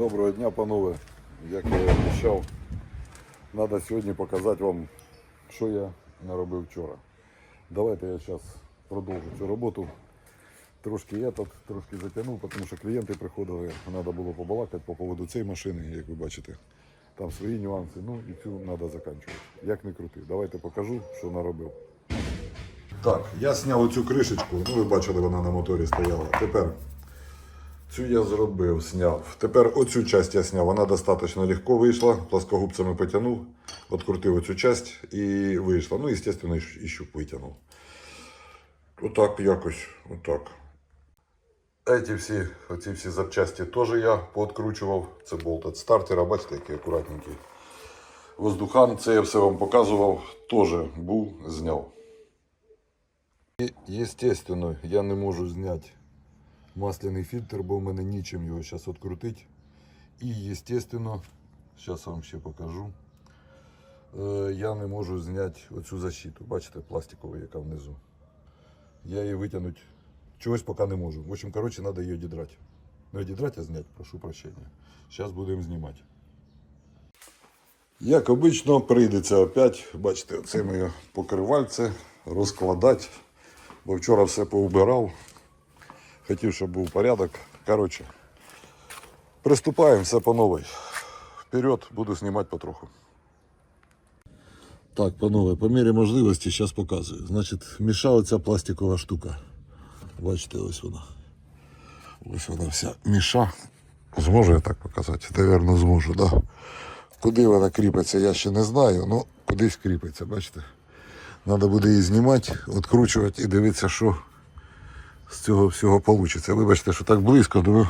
Доброго дня, панове. Як я обіцяв, треба сьогодні показати вам, що я наробив вчора. Давайте я зараз продовжу цю роботу. Трошки я тут трошки затягнув, тому що клієнти приходили, треба було побалакати по поводу цієї машини, як ви бачите. Там свої нюанси, ну і цю треба закінчувати. Як не крути. Давайте покажу, що наробив. Так, я зняв оцю кришечку, ну ви бачили, вона на моторі стояла. Тепер Цю я зробив, зняв. Тепер оцю часть я зняв. Вона достатньо легко вийшла. Плоскогубцями потягнув, відкрутив оцю часть і вийшла. Ну, звісно, і щуп витягнув. Отак якось, отак. Эти всі, оці всі запчасті теж я пооткручував. Це болт від стартера, бачите, який акуратненький. Воздухан, це я все вам показував, теж був, зняв. І, звісно, я не можу зняти масляний фільтр, бо в мене нічим його зараз відкрутити. І, звісно, зараз вам ще покажу. е, Я не можу зняти оцю защиту. Бачите, пластикову, яка внизу. Я її витягнути чогось поки не можу. В общем, коротше, треба її відідрати. Не відідрати, а зняти, прошу прощення. Зараз будемо знімати. Як обично, прийдеться опять, бачите, оце моє покривальце розкладати. Бо вчора все поубирав. Хотів, щоб був порядок. Коротше, приступаємо все по новій. Вперед, буду знімати потроху. Так, панове, по мірі можливості зараз показую. Значить, міша оця пластикова штука. Бачите, ось вона. Ось вона вся міша. Зможу я так показати? Навірно, зможу, так. Да? Куди вона кріпиться, я ще не знаю, але кудись кріпиться, бачите? Треба буде її знімати, відкручувати і дивитися, що з цього всього вийде. Вибачте, що так близько, тому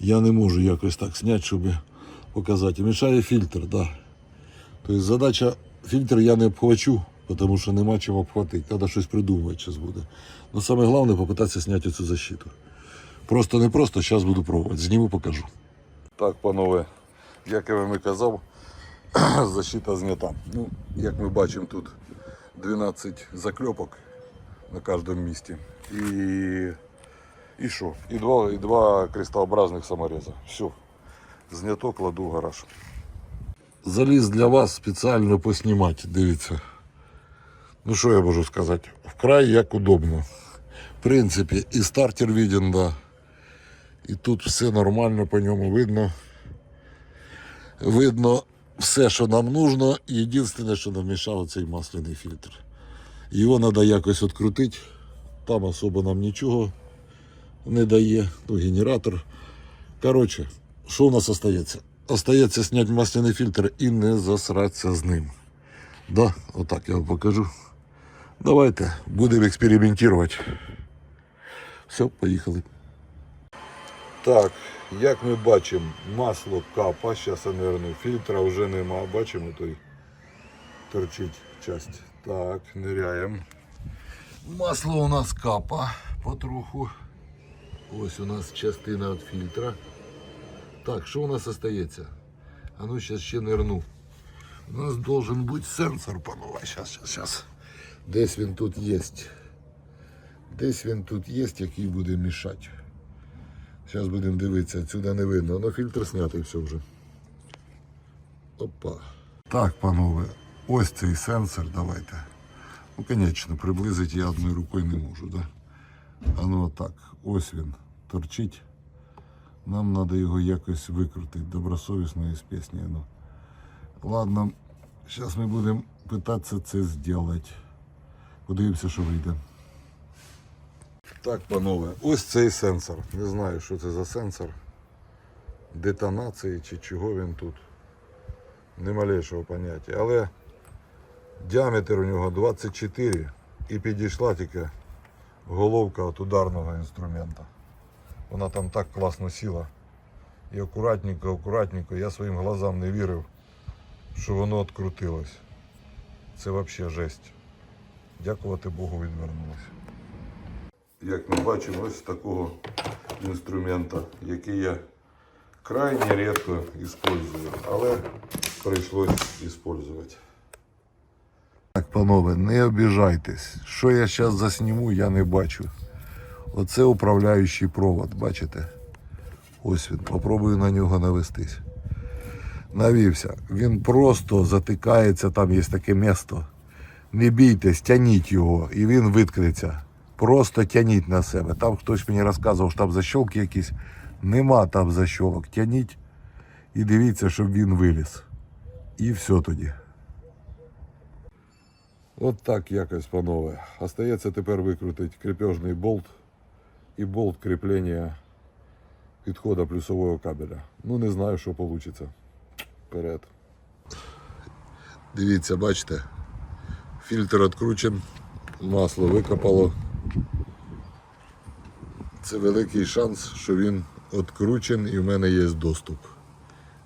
я не можу якось так зняти, щоб показати. Мішає фільтр, так. Да. Тобто задача фільтр я не обхвачу, тому що нема чим обхватити. Треба щось придумувати зараз буде. Ну саме головне попитатися зняти цю защиту. Просто не просто, зараз буду пробувати. Зніму, покажу. Так, панове, як я вам і казав, защита знята. Ну, як ми бачимо, тут 12 закльопок на кожному місці. І, і що? І два, і два крестообразних самореза. Все. Знято кладу гараж. Заліз для вас спеціально поснімати, дивіться. Ну що я можу сказати? Вкрай як удобно. В принципі, і стартер виден, да. І тут все нормально по ньому видно. Видно все, що нам нужно. Єдине, що нам мішало, цей масляний фільтр. Його треба якось відкрутити. Там особо нам нічого не дає. Ну, генератор. Коротше, що у нас остається? Остається зняти масляний фільтр і не засратися з ним. Да, отак я вам покажу. Давайте будемо експериментувати. Все, поїхали. Так, як ми бачимо, масло капа, зараз, мабуть, фільтра вже нема. Бачимо той торчить часть. Так, ниряємо. Масло у нас капа потроху. Ось у нас частина від фільтра. Так, що у нас остається? А ну зараз ще нирну. У нас должен бути сенсор, панове. Зараз, зараз, зараз. Десь він тут є. Десь він тут є, який буде мішати. Зараз будемо дивитися, отсюда не видно. Ну, фільтр знятий все вже. Опа. Так, панове, ось цей сенсор, давайте. Ну, звісно, приблизити я одною рукою не можу, да? А ну так, ось він торчить. Нам треба його якось викрутити, добросовісно і з пісні. Ну. Ладно, зараз ми будемо питатися це зробити. Подивимося, що вийде. Так, панове, ось цей сенсор. Не знаю, що це за сенсор. Детонації чи чого він тут. Не малейшого поняття. Але діаметр у нього 24 і підійшла тільки головка від ударного інструмента. Вона там так класно сіла. І акуратненько, акуратненько, я своїм глазам не вірив, що воно відкрутилось. Це взагалі жесть. Дякувати Богу, відвернулося. Як ми бачимо, ось такого інструмента, який я крайне рідко використовую, але прийшлось використовувати. Панове, не обіжайтесь. Що я зараз засніму, я не бачу. Оце управляючий провод, бачите? Ось він, попробую на нього навестись. Навівся. Він просто затикається, там є таке місто. Не бійтесь, тяніть його, і він виткнеться. Просто тяніть на себе. Там хтось мені розказував, що там защолки якісь. Нема там защолок. Тяніть і дивіться, щоб він виліз. І все тоді. От так якось, панове. Остається тепер викрутити крепежний болт і болт кріплення підхода плюсового кабеля. Ну не знаю, що вийде. Вперед. Дивіться, бачите, фільтр відкручен, масло викопало. Це великий шанс, що він відкручен і в мене є доступ.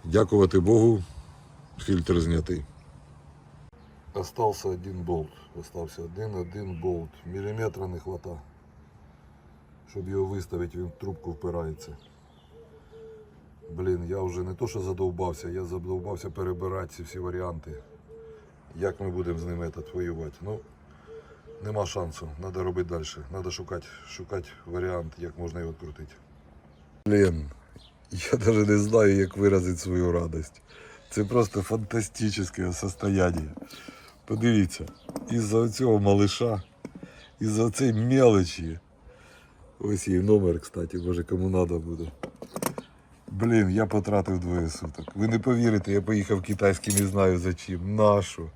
Дякувати Богу, фільтр знятий. Остався один болт. Остався один, один болт. Міліметра не хвата. Щоб його виставити, він в трубку впирається. Блін, я вже не то, що задовбався, я задовбався перебирати ці всі варіанти. Як ми будемо з ними этот, воювати. Ну, нема шансу. Треба робити далі. Треба шукати, шукати варіант, як можна його відкрутити. Блін, я навіть не знаю, як виразити свою радість. Це просто фантастичне состояние. Подивіться, із-за цього малиша, із-за цієї мелочі. Ось її номер, кстати, може кому треба буде. Блін, я потратив двоє суток. Ви не повірите, я поїхав в китайський, не знаю за чим. Нашу.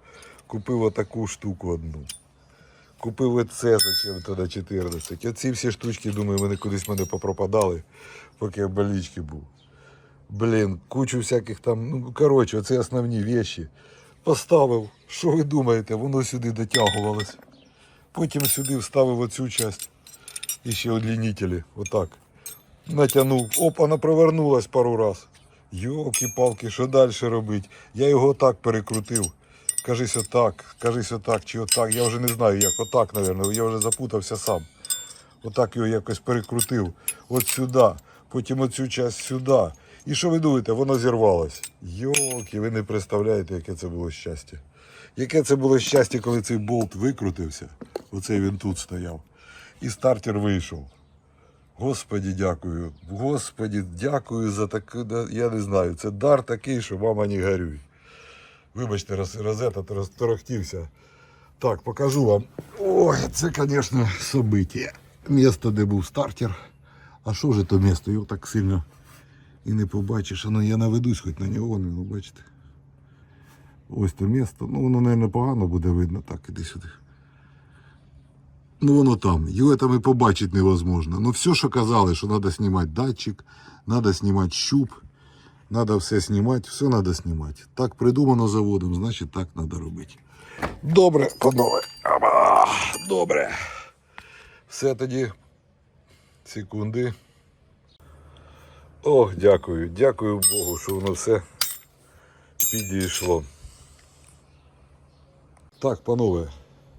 Купив отаку штуку одну. Купив оце зачем то на 14. Оці всі штучки, думаю, вони кудись мене попропадали, поки я в больничці був. Блін, кучу всяких там, ну коротше, оце основні вещі. Поставив. Що ви думаєте? Воно сюди дотягувалось. Потім сюди вставив оцю часть. І ще удлінителі. Отак. Натягнув. Оп, вона провернулась пару раз. Йолки-палки, що далі робити? Я його отак перекрутив. Кажись отак, кажись отак, чи отак. Я вже не знаю як. Отак, мабуть. Я вже запутався сам. Отак його якось перекрутив. От сюди. Потім оцю часть сюди. І що ви думаєте, воно зірвалось. Йолки, ви не представляєте, яке це було щастя. Яке це було щастя, коли цей болт викрутився. Оцей він тут стояв. І стартер вийшов. Господі дякую. Господі, дякую за таке. Я не знаю. Це дар такий, що мама не горюй. Вибачте, роз, розета розторохтівся. Так, покажу вам. Ой, це, звісно, собиття. Місто, де був стартер. А що ж то місто? Його так сильно і не побачиш. Ну я наведусь хоч на нього, ну бачите. Ось то місто. Ну, воно, мабуть, погано буде видно. Так, іди сюди. Ну, воно там. Його там і побачити невозможно. Ну, все, що казали, що треба знімати датчик, треба знімати щуп, треба все знімати, все треба знімати. Так придумано заводом, значить так треба робити. Добре, панове. Добре. Все тоді. Секунди. Ох, дякую, дякую Богу, що воно все підійшло. Так, панове.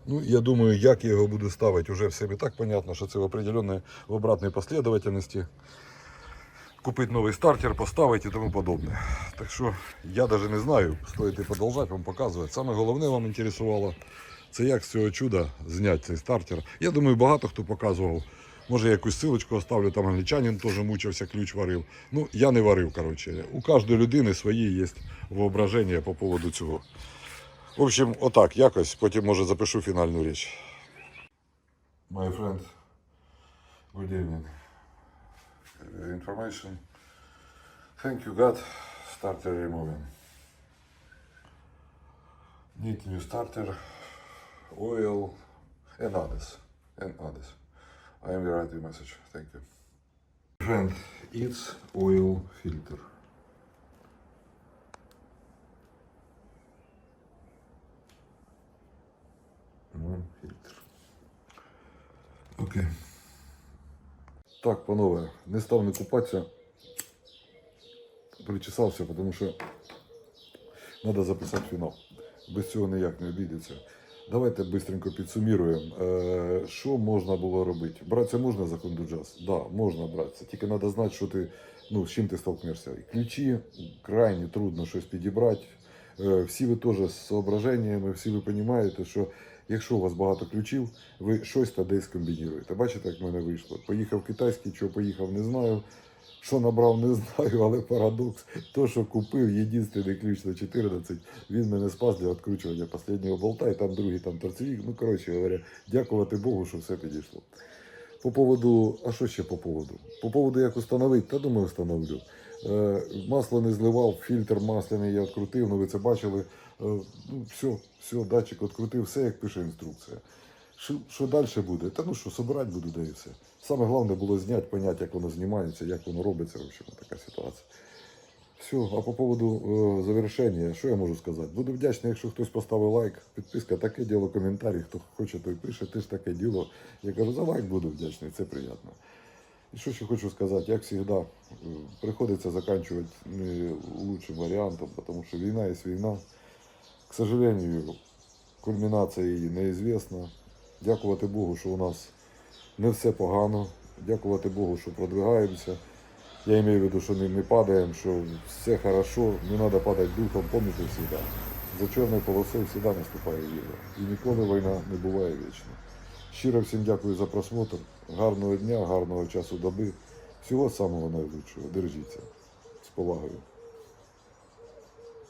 Ну, я думаю, як я його буду ставити, уже все і так понятно, що це в определенной, в обратной последовательности. Купити новий стартер, поставити і тому подобне. Так що я навіть не знаю, стоїть і продовжувати вам показувати. Саме головне вам інтересувало, це як з цього чуда зняти цей стартер. Я думаю, багато хто показував. Може, я якусь силочку оставлю, там англічанин теж мучився, ключ варив. Ну, я не варив, коротше. У кожної людини свої є воображення по поводу цього. В общем, отак, якось, потім може запишу фінальну річ. My friend, good evening. Information. Thank you God. Starter removing. Need new starter, oil, and others. And others. I am write the message. Thank you. Friend, it's oil filter. Окей. Так, панове, не став не купатися. Причесався, тому що треба записати фінал. Без цього ніяк не обійдеться. Давайте швидко підсуміруємо. Е, що можна було робити? Братися можна за кондуджаз? Так, да, можна братися. Тільки треба знати, що ти, ну, з чим ти столкнешся. Ключі крайне трудно щось підібрати. Е, всі ви теж з соображеннями, всі ви розумієте, що якщо у вас багато ключів, ви щось та десь комбінуєте. Бачите, як в мене вийшло. Поїхав китайський, що поїхав, не знаю. Що набрав, не знаю, але парадокс. То, що купив, єдиний ключ на 14, він мене спас для відкручування останнього болта, і там другий там торцевик. Ну, коротше говоря, дякувати Богу, що все підійшло. По поводу, а що ще по поводу? По поводу як установити, та думаю, встановлю. Е, масло не зливав, фільтр масляний я відкрутив, ну ви це бачили. Е, ну, все, все, датчик відкрутив, все як пише інструкція. Що, що далі буде? Та ну що, собирати буду, да і все. Саме головне було зняти, поняти, як воно знімається, як воно робиться, в общем, така ситуація. Все, а по поводу е, завершення, що я можу сказати? Буду вдячний, якщо хтось поставив лайк, підписка, таке діло, коментарі, хто хоче, той пише, теж таке діло. Я кажу, за лайк буду вдячний, це приємно. І що ще хочу сказати, як завжди, е, приходиться заканчивать не лучшим варіантом, тому що війна є війна. К сожалению, кульмінація її неізвісна. Дякувати Богу, що у нас не все погано. Дякувати Богу, що продвигаємося. Я имею в виду, що не, не падаємо, що все хорошо, не треба падати духом, пам'ятайте завжди. За чорною полосою завжди наступає віра. І ніколи війна не буває вічно. Щиро всім дякую за просмотр. Гарного дня, гарного часу доби. Всього самого найкращого. Держіться. З повагою.